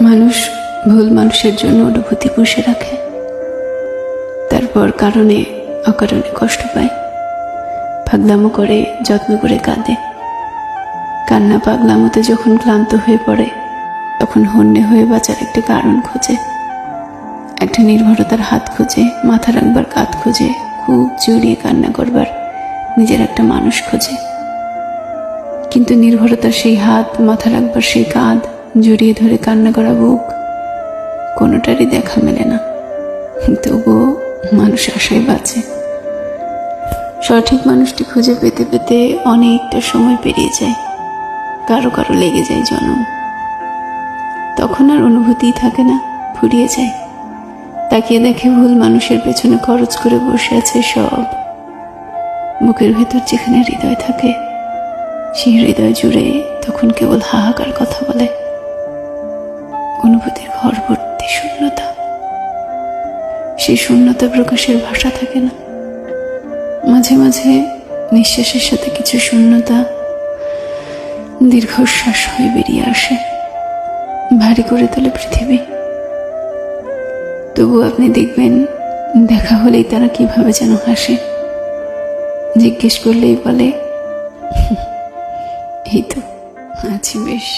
মানুষ ভুল মানুষের জন্য অনুভূতি পুষে রাখে। তারপর কারণে, অকারণে কষ্ট পায়। পাগলামো করে, যত্ন করে কাঁদে। কান্না পাগলামোতে যখন ক্লান্ত হয়ে পড়ে, তখন হন্যে হয়ে বাঁচার একটা কারণ খোঁজে। একটা নির্ভরতার হাত খোঁজে, মাথা রাখবার কাঁধ খোঁজে, খুব জড়িয়ে কান্না করবার নিজের একটা মানুষ খোঁজে। কিন্তু নির্ভরতার সেই হাত, মাথা রাখবার সেই কাঁধ জড়িয়ে ধরে কান্না করা বুক কোনোটারই দেখা মেলে না। তবুও মানুষ আশায় বাঁচে। সঠিক মানুষটি খুঁজে পেতে পেতে অনেকটা সময় পেরিয়ে যায়। কারও কারও লেগে যায় জনম। তখন আর অনুভূতিই থাকে না, ফুরিয়ে যায়। তাকিয়ে দেখে ভুল মানুষের পেছনে খরচ করে বসে আছে সব। বুকের ভেতর যেখানে হৃদয় থাকে, সেই হৃদয় জুড়ে তখন কেবল হাহাকার কথা বলে। সেই শূন্যতা প্রকাশের ভাষা থাকে না। মাঝে মাঝে নিঃশ্বাসের সাথে কিছু শূন্যতা দীর্ঘশ্বাস হয়ে বেরিয়ে আসে। ভারী করে তোলে পৃথিবী। তবু আপনি দেখবেন, দেখা হলেই তারা কীভাবে যেন হাসে। জিজ্ঞেস করলেই বলে, এই তো, আছি বেশ।